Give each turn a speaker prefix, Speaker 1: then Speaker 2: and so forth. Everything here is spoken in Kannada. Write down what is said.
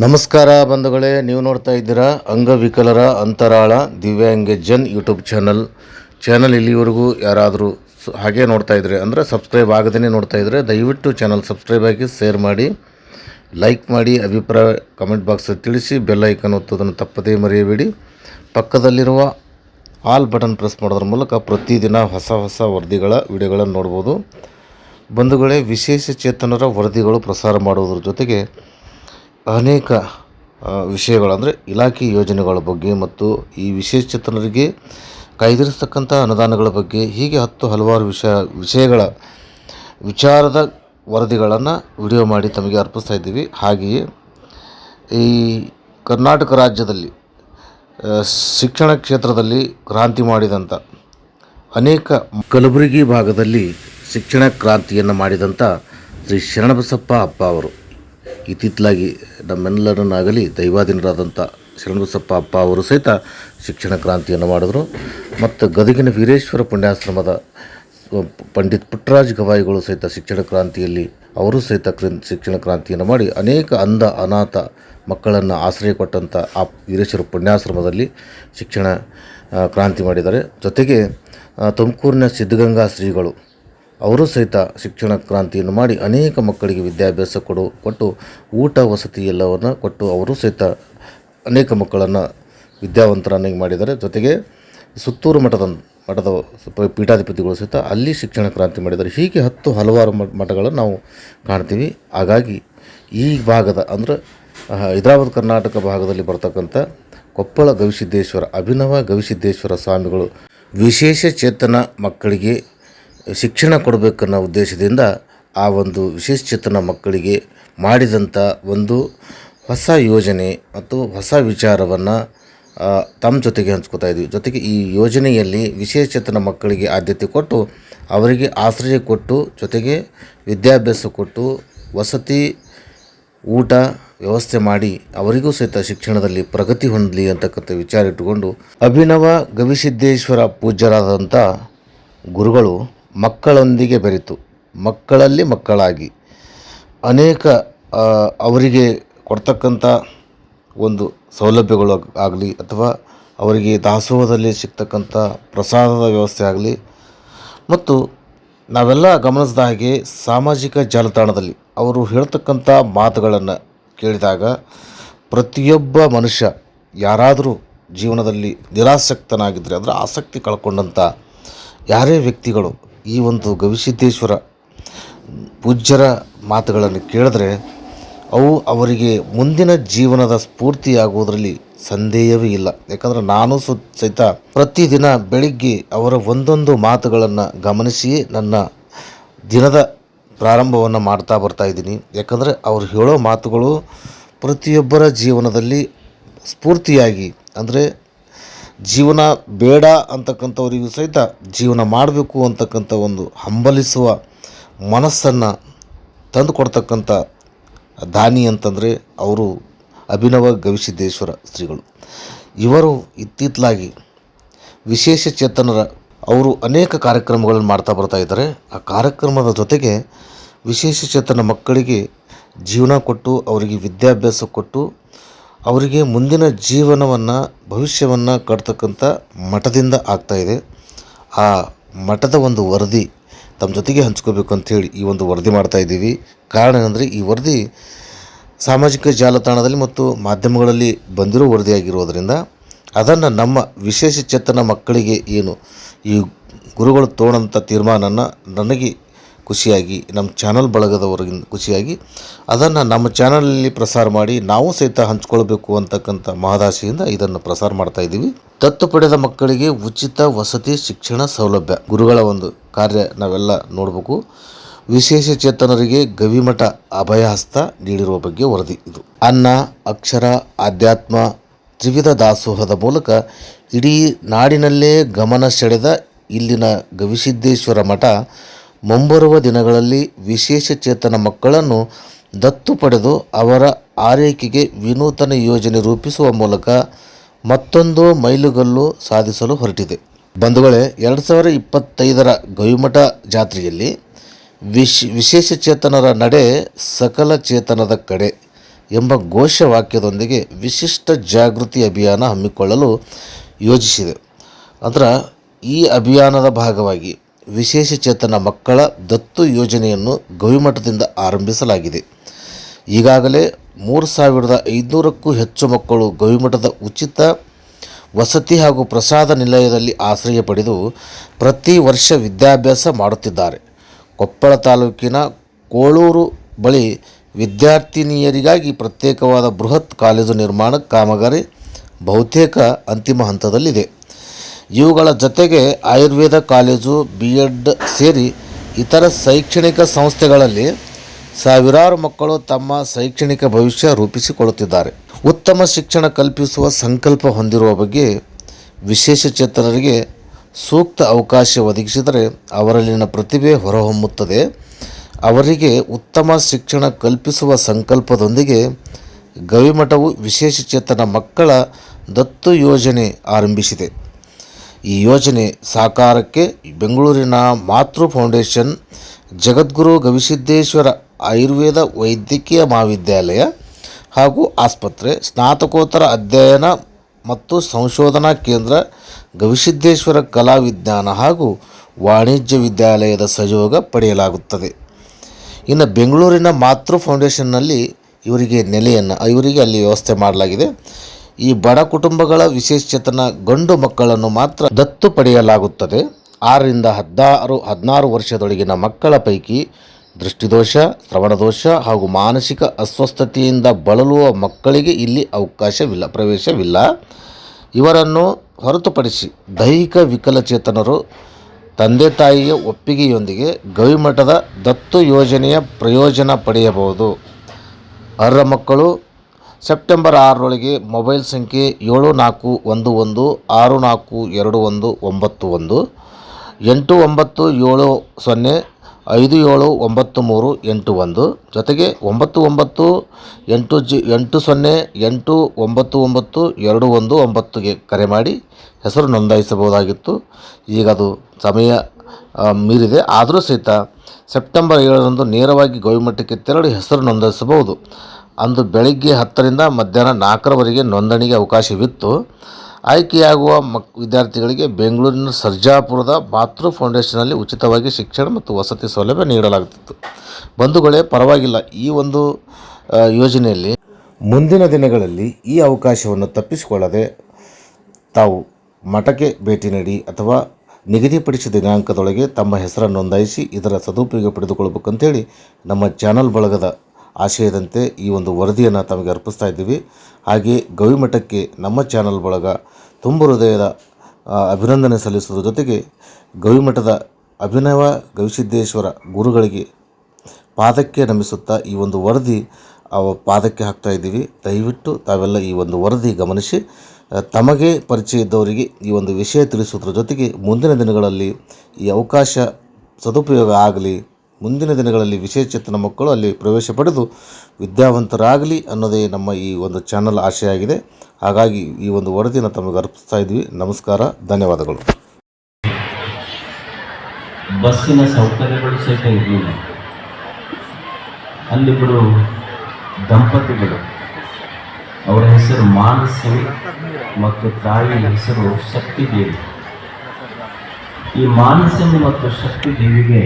Speaker 1: ನಮಸ್ಕಾರ ಬಂಧುಗಳೇ, ನೀವು ನೋಡ್ತಾ ಇದ್ದೀರಾ ಅಂಗವಿಕಲರ ಅಂತರಾಳ ದಿವ್ಯಾಂಗ ಜನ್ ಯೂಟ್ಯೂಬ್ ಚಾನಲ್. ಚಾನಲ್ ಇಲ್ಲಿವರೆಗೂ ಯಾರಾದರೂ ಹಾಗೆ ನೋಡ್ತಾ ಇದ್ದರೆ ಅಂದರೆ ಸಬ್ಸ್ಕ್ರೈಬ್ ಆಗದೇ ನೋಡ್ತಾ ಇದ್ದರೆ ದಯವಿಟ್ಟು ಚಾನಲ್ ಸಬ್ಸ್ಕ್ರೈಬ್ ಆಗಿ ಶೇರ್ ಮಾಡಿ, ಲೈಕ್ ಮಾಡಿ, ಅಭಿಪ್ರಾಯ ಕಮೆಂಟ್ ಬಾಕ್ಸ್ ತಿಳಿಸಿ, ಬೆಲ್ ಐಕನ್ ಒತ್ತೋದನ್ನು ತಪ್ಪದೇ ಮರೆಯಬೇಡಿ. ಪಕ್ಕದಲ್ಲಿರುವ ಆಲ್ ಬಟನ್ ಪ್ರೆಸ್ ಮಾಡೋದ್ರ ಮೂಲಕ ಪ್ರತಿದಿನ ಹೊಸ ಹೊಸ ವರದಿಗಳ ವಿಡಿಯೋಗಳನ್ನು ನೋಡ್ಬೋದು. ಬಂಧುಗಳೇ, ವಿಶೇಷ ಚೇತನರ ವರದಿಗಳು ಪ್ರಸಾರ ಮಾಡುವುದರ ಜೊತೆಗೆ ಅನೇಕ ವಿಷಯಗಳಂದರೆ ಇಲಾಖೆ ಯೋಜನೆಗಳ ಬಗ್ಗೆ ಮತ್ತು ಈ ವಿಶೇಷಚೇತನರಿಗೆ ಕಾಯ್ದಿರಿಸ್ತಕ್ಕಂಥ ಅನುದಾನಗಳ ಬಗ್ಗೆ ಹೀಗೆ ಹತ್ತು ಹಲವಾರು ವಿಷಯ, ವಿಷಯಗಳ ವಿಚಾರದ ವರದಿಗಳನ್ನು ವಿಡಿಯೋ ಮಾಡಿ ತಮಗೆ ಅರ್ಪಿಸ್ತಾ ಇದ್ದೀವಿ. ಹಾಗೆಯೇ ಈ ಕರ್ನಾಟಕ ರಾಜ್ಯದಲ್ಲಿ ಶಿಕ್ಷಣ ಕ್ಷೇತ್ರದಲ್ಲಿ ಕ್ರಾಂತಿ ಮಾಡಿದಂಥ ಅನೇಕ ಕಲಬುರಗಿ ಭಾಗದಲ್ಲಿ ಶಿಕ್ಷಣ ಕ್ರಾಂತಿಯನ್ನು ಮಾಡಿದಂಥ ಶ್ರೀ ಶರಣಬಸಪ್ಪ ಅಪ್ಪ ಅವರು. ಇತ್ತಿತ್ತಲಾಗಿ ನಮ್ಮೆಲ್ಲರನ್ನಾಗಲಿ ದೈವಾಧೀನರಾದಂಥ ಶರಣಬಸಪ್ಪ ಅಪ್ಪ ಅವರು ಸಹಿತ ಶಿಕ್ಷಣ ಕ್ರಾಂತಿಯನ್ನು ಮಾಡಿದರು. ಮತ್ತು ಗದಗಿನ ವೀರೇಶ್ವರ ಪುಣ್ಯಾಶ್ರಮದ ಪಂಡಿತ್ ಪುಟ್ಟರಾಜ್ ಗವಾಯಿಗಳು ಸಹಿತ ಶಿಕ್ಷಣ ಕ್ರಾಂತಿಯಲ್ಲಿ ಅವರು ಸಹಿತ ಶಿಕ್ಷಣ ಕ್ರಾಂತಿಯನ್ನು ಮಾಡಿ ಅನೇಕ ಅಂಧ ಅನಾಥ ಮಕ್ಕಳನ್ನು ಆಶ್ರಯ ಕೊಟ್ಟಂಥ ಆ ವೀರೇಶ್ವರ ಪುಣ್ಯಾಶ್ರಮದಲ್ಲಿ ಶಿಕ್ಷಣ ಕ್ರಾಂತಿ ಮಾಡಿದ್ದಾರೆ. ಜೊತೆಗೆ ತುಮಕೂರಿನ ಸಿದ್ಧಗಂಗಾ ಶ್ರೀಗಳು ಅವರು ಸಹಿತ ಶಿಕ್ಷಣ ಕ್ರಾಂತಿಯನ್ನು ಮಾಡಿ ಅನೇಕ ಮಕ್ಕಳಿಗೆ ವಿದ್ಯಾಭ್ಯಾಸ ಕೊಡು, ಕೊಟ್ಟು ಊಟ ವಸತಿ ಎಲ್ಲವನ್ನು ಕೊಟ್ಟು ಅವರು ಸಹಿತ ಅನೇಕ ಮಕ್ಕಳನ್ನು ವಿದ್ಯಾವಂತರನ್ನಾಗಿ ಮಾಡಿದ್ದಾರೆ. ಜೊತೆಗೆ ಸುತ್ತೂರು ಮಠದ ಮಠದ ಪೀಠಾಧಿಪತಿಗಳು ಸಹಿತ ಅಲ್ಲಿ ಶಿಕ್ಷಣ ಕ್ರಾಂತಿ ಮಾಡಿದ್ದಾರೆ. ಹೀಗೆ ಹತ್ತು ಹಲವಾರು ಮಠಗಳನ್ನು ನಾವು ಕಾಣ್ತೀವಿ. ಹಾಗಾಗಿ ಈ ಭಾಗದ ಅಂದರೆ ಹೈದರಾಬಾದ್ ಕರ್ನಾಟಕ ಭಾಗದಲ್ಲಿ ಬರ್ತಕ್ಕಂಥ ಕೊಪ್ಪಳ ಗವಿಸಿದ್ದೇಶ್ವರ, ಅಭಿನವ ಗವಿಸಿದ್ದೇಶ್ವರ ಸ್ವಾಮಿಗಳು ವಿಶೇಷ ಚೇತನ ಮಕ್ಕಳಿಗೆ ಶಿಕ್ಷಣ ಕೊಡಬೇಕನ್ನೋ ಉದ್ದೇಶದಿಂದ ಆ ಒಂದು ವಿಶೇಷ ಚೇತನ ಮಕ್ಕಳಿಗೆ ಮಾಡಿದಂಥ ಒಂದು ಹೊಸ ಯೋಜನೆ ಮತ್ತು ಹೊಸ ವಿಚಾರವನ್ನು ತಮ್ಮ ಜೊತೆಗೆ ಹಂಚ್ಕೋತಾ ಇದ್ದೀವಿ ಜೊತೆಗೆ ಈ ಯೋಜನೆಯಲ್ಲಿ ವಿಶೇಷಚೇತನ ಮಕ್ಕಳಿಗೆ ಆದ್ಯತೆ ಕೊಟ್ಟು, ಅವರಿಗೆ ಆಶ್ರಯ ಕೊಟ್ಟು, ಜೊತೆಗೆ ವಿದ್ಯಾಭ್ಯಾಸ ಕೊಟ್ಟು, ವಸತಿ, ಊಟ ವ್ಯವಸ್ಥೆ ಮಾಡಿ ಅವರಿಗೂ ಸಹಿತ ಶಿಕ್ಷಣದಲ್ಲಿ ಪ್ರಗತಿ ಹೊಂದಲಿ ಅಂತಕ್ಕಂಥ ವಿಚಾರ ಇಟ್ಟುಕೊಂಡು, ಅಭಿನವ ಗವಿಸಿದ್ದೇಶ್ವರ ಪೂಜ್ಯರಾದಂಥ ಗುರುಗಳು ಮಕ್ಕಳೊಂದಿಗೆ ಬೆರೆತು, ಮಕ್ಕಳಲ್ಲಿ ಮಕ್ಕಳಾಗಿ. ಅನೇಕ ಅವರಿಗೆ ಕೊಡ್ತಕ್ಕಂಥ ಒಂದು ಸೌಲಭ್ಯಗಳು ಆಗಲಿ ಅಥವಾ ಅವರಿಗೆ ದಾಸೋಹದಲ್ಲಿ ಸಿಗ್ತಕ್ಕಂಥ ಪ್ರಸಾದದ ವ್ಯವಸ್ಥೆ ಆಗಲಿ. ಮತ್ತು ನಾವೆಲ್ಲ ಗಮನಿಸಿದ ಹಾಗೆ ಸಾಮಾಜಿಕ ಜಾಲತಾಣದಲ್ಲಿ ಅವರು ಹೇಳ್ತಕ್ಕಂಥ ಮಾತುಗಳನ್ನು ಕೇಳಿದಾಗ ಪ್ರತಿಯೊಬ್ಬ ಮನುಷ್ಯ ಯಾರಾದರೂ ಜೀವನದಲ್ಲಿ ನಿರಾಸಕ್ತನಾಗಿದ್ದರೆ ಅಂದರೆ ಆಸಕ್ತಿ ಕಳ್ಕೊಂಡಂಥ ಯಾರೇ ವ್ಯಕ್ತಿಗಳು ಈ ಒಂದು ಗವಿಸಿದ್ದೇಶ್ವರ ಪೂಜ್ಯರ ಮಾತುಗಳನ್ನು ಕೇಳಿದ್ರೆ ಅವು ಅವರಿಗೆ ಮುಂದಿನ ಜೀವನದ ಸ್ಫೂರ್ತಿಯಾಗುವುದರಲ್ಲಿ ಸಂದೇಹವೇ ಇಲ್ಲ. ಯಾಕಂದರೆ ನಾನು ಸು, ಸಹಿತ ಪ್ರತಿದಿನ ಬೆಳಿಗ್ಗೆ ಅವರ ಒಂದೊಂದು ಮಾತುಗಳನ್ನು ಗಮನಿಸಿಯೇ ನನ್ನ ದಿನದ ಪ್ರಾರಂಭವನ್ನು ಮಾಡ್ತಾ ಬರ್ತಾ ಇದ್ದೀನಿ. ಯಾಕಂದರೆ ಅವ್ರು ಹೇಳೋ ಮಾತುಗಳು ಪ್ರತಿಯೊಬ್ಬರ ಜೀವನದಲ್ಲಿ ಸ್ಫೂರ್ತಿಯಾಗಿ, ಅಂದರೆ ಜೀವನ ಬೇಡ ಅಂತಕ್ಕಂಥವರಿಗೂ ಸಹಿತ ಜೀವನ ಮಾಡಬೇಕು ಅಂತಕ್ಕಂಥ ಒಂದು ಹಂಬಲಿಸುವ ಮನಸ್ಸನ್ನು ತಂದು ಕೊಡ್ತಕ್ಕಂಥ ದಾನಿ ಅಂತಂದರೆ ಅವರು ಅಭಿನವ ಗವಿಸಿದ್ದೇಶ್ವರ ಶ್ರೀಗಳು ಇವರು ಇತ್ತಿತ್ತಲಾಗಿ ವಿಶೇಷ ಚೇತನರ ಅವರು ಅನೇಕ ಕಾರ್ಯಕ್ರಮಗಳನ್ನು ಮಾಡ್ತಾ ಬರ್ತಾ ಇದ್ದಾರೆ. ಆ ಕಾರ್ಯಕ್ರಮದ ಜೊತೆಗೆ ವಿಶೇಷ ಚೇತನ ಮಕ್ಕಳಿಗೆ ಜೀವನ ಕೊಟ್ಟು, ಅವರಿಗೆ ವಿದ್ಯಾಭ್ಯಾಸ ಕೊಟ್ಟು ಅವರಿಗೆ ಮುಂದಿನ ಜೀವನವನ್ನು, ಭವಿಷ್ಯವನ್ನು ಕಟ್ತಕ್ಕಂಥ ಮಠದಿಂದ ಆಗ್ತಾ ಇದೆ. ಆ ಮಠದ ಒಂದು ವರದಿ ತಮ್ಮ ಜೊತೆಗೆ ಹಂಚ್ಕೋಬೇಕು ಅಂಥೇಳಿ ಈ ಒಂದು ವರದಿ ಮಾಡ್ತಾ ಇದ್ದೀವಿ. ಕಾರಣ ಏನಂದರೆ, ಈ ವರದಿ ಸಾಮಾಜಿಕ ಜಾಲತಾಣದಲ್ಲಿ ಮತ್ತು ಮಾಧ್ಯಮಗಳಲ್ಲಿ ಬಂದಿರೋ ವರದಿಯಾಗಿರೋದರಿಂದ ಅದನ್ನು ನಮ್ಮ ವಿಶೇಷ ಚೇತನ ಮಕ್ಕಳಿಗೆ ಏನು ಈ ಗುರುಗಳು ತೋಣಂಥ ತೀರ್ಮಾನನ ನನಗೆ ಖುಷಿಯಾಗಿ ನಮ್ಮ ಚಾನಲ್ ಬಳಗದವರಿಗಿಂದ ಖುಷಿಯಾಗಿ, ಅದನ್ನು ನಮ್ಮ ಚಾನಲಲ್ಲಿ ಪ್ರಸಾರ ಮಾಡಿ ನಾವು ಸಹಿತ ಹಂಚ್ಕೊಳ್ಬೇಕು ಅಂತಕ್ಕಂಥ ಮಹದಾಶೆಯಿಂದ ಇದನ್ನು ಪ್ರಸಾರ ಮಾಡ್ತಾ ಇದ್ದೀವಿ. ದತ್ತು ಪಡೆದ ಮಕ್ಕಳಿಗೆ ಉಚಿತ ವಸತಿ ಶಿಕ್ಷಣ ಸೌಲಭ್ಯ. ಗುರುಗಳ ಒಂದು ಕಾರ್ಯ ನಾವೆಲ್ಲ ನೋಡಬೇಕು. ವಿಶೇಷ ಚೇತನರಿಗೆ ಗವಿಮಠ ಅಭಯಹಸ್ತ ನೀಡಿರುವ ಬಗ್ಗೆ ವರದಿ ಇದು. ಅನ್ನ, ಅಕ್ಷರ, ಆಧ್ಯಾತ್ಮ, ತ್ರಿವಿಧ ದಾಸೋಹದ ಮೂಲಕ ಇಡೀ ನಾಡಿನಲ್ಲೇ ಗಮನ ಸೆಳೆದ ಇಲ್ಲಿನ ಗವಿಸಿದ್ದೇಶ್ವರ ಮಠ ಮುಂಬರುವ ದಿನಗಳಲ್ಲಿ ವಿಶೇಷ ಚೇತನ ಮಕ್ಕಳನ್ನು ದತ್ತು ಪಡೆದು ಅವರ ಆರೈಕೆಗೆ ವಿನೂತನ ಯೋಜನೆ ರೂಪಿಸುವ ಮೂಲಕ ಮತ್ತೊಂದು ಮೈಲುಗಲ್ಲು ಸಾಧಿಸಲು ಹೊರಟಿದೆ. ಬಂಧುಗಳೇ, ಎರಡು ಸಾವಿರ ಇಪ್ಪತ್ತೈದರ ಗವಿಮಠ ಜಾತ್ರೆಯಲ್ಲಿ ವಿಶ್, ವಿಶೇಷ ಚೇತನರ ನಡೆ ಸಕಲ ಚೇತನದ ಕಡೆ ಎಂಬ ಘೋಷವಾಕ್ಯದೊಂದಿಗೆ ವಿಶಿಷ್ಟ ಜಾಗೃತಿ ಅಭಿಯಾನ ಹಮ್ಮಿಕೊಳ್ಳಲು ಯೋಜಿಸಿದೆ. ಅದರ ಈ ಅಭಿಯಾನದ ಭಾಗವಾಗಿ ವಿಶೇಷಚೇತನ ಮಕ್ಕಳ ದತ್ತು ಯೋಜನೆಯನ್ನು ಗವಿಮಠದಿಂದ ಆರಂಭಿಸಲಾಗಿದೆ. ಈಗಾಗಲೇ ಮೂರು ಸಾವಿರದ ಐದುನೂರಕ್ಕೂ ಹೆಚ್ಚು ಮಕ್ಕಳು ಗವಿಮಠದ ಉಚಿತ ವಸತಿ ಹಾಗೂ ಪ್ರಸಾದ ನಿಲಯದಲ್ಲಿ ಆಶ್ರಯ ಪಡೆದು ಪ್ರತಿ ವರ್ಷ ವಿದ್ಯಾಭ್ಯಾಸ ಮಾಡುತ್ತಿದ್ದಾರೆ. ಕೊಪ್ಪಳ ತಾಲೂಕಿನ ಕೋಳೂರು ಬಳಿ ವಿದ್ಯಾರ್ಥಿನಿಯರಿಗಾಗಿ ಪ್ರತ್ಯೇಕವಾದ ಬೃಹತ್ ಕಾಲೇಜು ನಿರ್ಮಾಣ ಕಾಮಗಾರಿ ಬಹುತೇಕ ಅಂತಿಮ ಹಂತದಲ್ಲಿದೆ. ಇವುಗಳ ಜೊತೆಗೆ ಆಯುರ್ವೇದ ಕಾಲೇಜು ಬಿ ಎಡ್ ಸೇರಿ ಇತರ ಶೈಕ್ಷಣಿಕ ಸಂಸ್ಥೆಗಳಲ್ಲಿ ಸಾವಿರಾರು ಮಕ್ಕಳು ತಮ್ಮ ಶೈಕ್ಷಣಿಕ ಭವಿಷ್ಯ ರೂಪಿಸಿಕೊಳ್ಳುತ್ತಿದ್ದಾರೆ. ಉತ್ತಮ ಶಿಕ್ಷಣ ಕಲ್ಪಿಸುವ ಸಂಕಲ್ಪ ಹೊಂದಿರುವ ಬಗ್ಗೆ ವಿಶೇಷಚೇತನರಿಗೆ ಸೂಕ್ತ ಅವಕಾಶ ಒದಗಿಸಿದರೆ ಅವರಲ್ಲಿನ ಪ್ರತಿಭೆ ಹೊರಹೊಮ್ಮುತ್ತದೆ. ಅವರಿಗೆ ಉತ್ತಮ ಶಿಕ್ಷಣ ಕಲ್ಪಿಸುವ ಸಂಕಲ್ಪದೊಂದಿಗೆ ಗವಿಮಠವು ವಿಶೇಷಚೇತನ ಮಕ್ಕಳ ದತ್ತು ಯೋಜನೆ ಆರಂಭಿಸಿದೆ. ಈ ಯೋಜನೆ ಸಾಕಾರಕ್ಕೆ ಬೆಂಗಳೂರಿನ ಮಾತೃ ಫೌಂಡೇಶನ್ ಜಗದ್ಗುರು ಗವಿಸಿದ್ದೇಶ್ವರ ಆಯುರ್ವೇದ ವೈದ್ಯಕೀಯ ಮಹಾವಿದ್ಯಾಲಯ ಹಾಗೂ ಆಸ್ಪತ್ರೆ, ಸ್ನಾತಕೋತ್ತರ ಅಧ್ಯಯನ ಮತ್ತು ಸಂಶೋಧನಾ ಕೇಂದ್ರ, ಗವಿಸಿದ್ದೇಶ್ವರ ಕಲಾ ವಿಜ್ಞಾನ ಹಾಗೂ ವಾಣಿಜ್ಯ ವಿದ್ಯಾಲಯದ ಸಹಯೋಗ ಪಡೆಯಲಾಗುತ್ತದೆ. ಇನ್ನು ಬೆಂಗಳೂರಿನ ಮಾತೃ ಫೌಂಡೇಶನ್ನಲ್ಲಿ ಇವರಿಗೆ ನೆಲೆಯನ್ನು, ಇವರಿಗೆ ಅಲ್ಲಿ ವ್ಯವಸ್ಥೆ ಮಾಡಲಾಗಿದೆ. ಈ ಬಡ ಕುಟುಂಬಗಳ ವಿಶೇಷಚೇತನ ಗಂಡು ಮಕ್ಕಳನ್ನು ಮಾತ್ರ ದತ್ತು ಪಡೆಯಲಾಗುತ್ತದೆ. ಆರರಿಂದ ಹದಿನಾರು ಹದಿನಾರು ವರ್ಷದೊಳಗಿನ ಮಕ್ಕಳ ಪೈಕಿ ದೃಷ್ಟಿದೋಷ, ಶ್ರವಣದೋಷ ಹಾಗೂ ಮಾನಸಿಕ ಅಸ್ವಸ್ಥತೆಯಿಂದ ಬಳಲುವ ಮಕ್ಕಳಿಗೆ ಇಲ್ಲಿ ಅವಕಾಶವಿಲ್ಲ, ಪ್ರವೇಶವಿಲ್ಲ. ಇವರನ್ನು ಹೊರತುಪಡಿಸಿ ದೈಹಿಕ ವಿಕಲಚೇತನರು, ತಂದೆ ತಾಯಿಯ ಒಪ್ಪಿಗೆಯೊಂದಿಗೆ ಗವಿಮಠದ ದತ್ತು ಯೋಜನೆಯ ಪ್ರಯೋಜನ ಪಡೆಯಬಹುದು. ಅರ್ಹ ಮಕ್ಕಳು ಸೆಪ್ಟೆಂಬರ್ ಆರರೊಳಗೆ ಮೊಬೈಲ್ ಸಂಖ್ಯೆ ಏಳು ನಾಲ್ಕು ಒಂದು ಒಂದು, ಆರು ನಾಲ್ಕು ಎರಡು ಒಂದು ಒಂಬತ್ತು ಒಂದು, ಎಂಟು ಒಂಬತ್ತು ಏಳು ಸೊನ್ನೆ, ಐದು ಏಳು ಒಂಬತ್ತು ಮೂರು ಎಂಟು ಒಂದು, ಜೊತೆಗೆ ಒಂಬತ್ತು ಒಂಬತ್ತು, ಎಂಟು ಜಿ, ಎಂಟು ಸೊನ್ನೆ, ಎಂಟು ಒಂಬತ್ತು ಒಂಬತ್ತು, ಎರಡು ಒಂದು ಒಂಬತ್ತುಗೆ ಕರೆ ಮಾಡಿ ಹೆಸರು ನೋಂದಾಯಿಸಬಹುದಾಗಿತ್ತು. ಈಗ ಅದು ಸಮಯ ಮೀರಿದೆ. ಆದರೂ ಸಹಿತ ಸೆಪ್ಟೆಂಬರ್ ಏಳರಂದು ನೇರವಾಗಿ ಗವಿಮಠಕ್ಕೆ ತೆರಳಿ ಹೆಸರು ನೋಂದಾಯಿಸಬಹುದು. ಅಂದು ಬೆಳಿಗ್ಗೆ ಹತ್ತರಿಂದ ಮಧ್ಯಾಹ್ನ ನಾಲ್ಕರವರೆಗೆ ನೋಂದಣಿಗೆ ಅವಕಾಶವಿತ್ತು. ಆಯ್ಕೆಯಾಗುವ ಮಕ್, ವಿದ್ಯಾರ್ಥಿಗಳಿಗೆ ಬೆಂಗಳೂರಿನ ಸರ್ಜಾಪುರದ ಮಾತೃ ಫೌಂಡೇಶನಲ್ಲಿ ಉಚಿತವಾಗಿ ಶಿಕ್ಷಣ ಮತ್ತು ವಸತಿ ಸೌಲಭ್ಯ ನೀಡಲಾಗುತ್ತಿತ್ತು. ಬಂಧುಗಳೇ, ಪರವಾಗಿಲ್ಲ, ಈ ಒಂದು ಯೋಜನೆಯಲ್ಲಿ ಮುಂದಿನ ದಿನಗಳಲ್ಲಿ ಈ ಅವಕಾಶವನ್ನು ತಪ್ಪಿಸಿಕೊಳ್ಳದೆ ತಾವು ಮಠಕ್ಕೆ ಭೇಟಿ ನೀಡಿ ಅಥವಾ ನಿಗದಿಪಡಿಸಿದ ದಿನಾಂಕದೊಳಗೆ ತಮ್ಮ ಹೆಸರನ್ನು ನೋಂದಾಯಿಸಿ ಇದರ ಸದುಪಯೋಗ ಪಡೆದುಕೊಳ್ಳಬೇಕಂತೇಳಿ ನಮ್ಮ ಚಾನಲ್ ಬಳಗದ ಆಶಯದಂತೆ ಈ ಒಂದು ವರದಿಯನ್ನು ತಮಗೆ ಅರ್ಪಿಸ್ತಾ ಇದ್ದೀವಿ. ಹಾಗೆ ಗವಿಮಠಕ್ಕೆ ನಮ್ಮ ಚಾನಲ್ ಬಳಗ ತುಂಬ ಹೃದಯದ ಅಭಿನಂದನೆ ಸಲ್ಲಿಸುವುದರ ಜೊತೆಗೆ ಗವಿಮಠದ ಅಭಿನವ ಗವಿಸಿದ್ದೇಶ್ವರ ಗುರುಗಳಿಗೆ ಪಾದಕ್ಕೆ ನಮಿಸುತ್ತಾ ಈ ಒಂದು ವರದಿ ಅವ ಪಾದಕ್ಕೆ ಹಾಕ್ತಾ ಇದ್ದೀವಿ. ದಯವಿಟ್ಟು ತಾವೆಲ್ಲ ಈ ಒಂದು ವರದಿ ಗಮನಿಸಿ ತಮಗೆ ಪರಿಚಯ ಇದ್ದವರಿಗೆ ಈ ಒಂದು ವಿಷಯ ತಿಳಿಸುವುದರ ಜೊತೆಗೆ ಮುಂದಿನ ದಿನಗಳಲ್ಲಿ ಈ ಅವಕಾಶ ಸದುಪಯೋಗ ಆಗಲಿ ಮುಂದಿನ ದಿನಗಳಲ್ಲಿ ವಿಶೇಷಚೇತನ ಮಕ್ಕಳು ಅಲ್ಲಿ ಪ್ರವೇಶ ಪಡೆದು ವಿದ್ಯಾವಂತರಾಗಲಿ ಅನ್ನೋದೇ ನಮ್ಮ ಈ ಒಂದು ಚಾನಲ್ ಆಶಯ ಆಗಿದೆ ಹಾಗಾಗಿ ಈ ಒಂದು ವರದಿಯನ್ನು ತಮಗೆ ಅರ್ಪಿಸ್ತಾ ಇದ್ವಿ. ನಮಸ್ಕಾರ, ಧನ್ಯವಾದಗಳು.
Speaker 2: ಬಸ್ಸಿನ ಸೌಕರ್ಯಗಳು ಸಹಿತ ಇರಲಿಲ್ಲ. ಅಲ್ಲಿಬ್ಬರು ದಂಪತಿಗಳು, ಅವರ ಹೆಸರು ಮಾನಸಿ ಮತ್ತು ತಾಯಿ ಹೆಸರು ಶಕ್ತಿ ದೇವಿ ಈ ಮಾನಸಿ ಮತ್ತು ಶಕ್ತಿ ದೇವಿಗೆ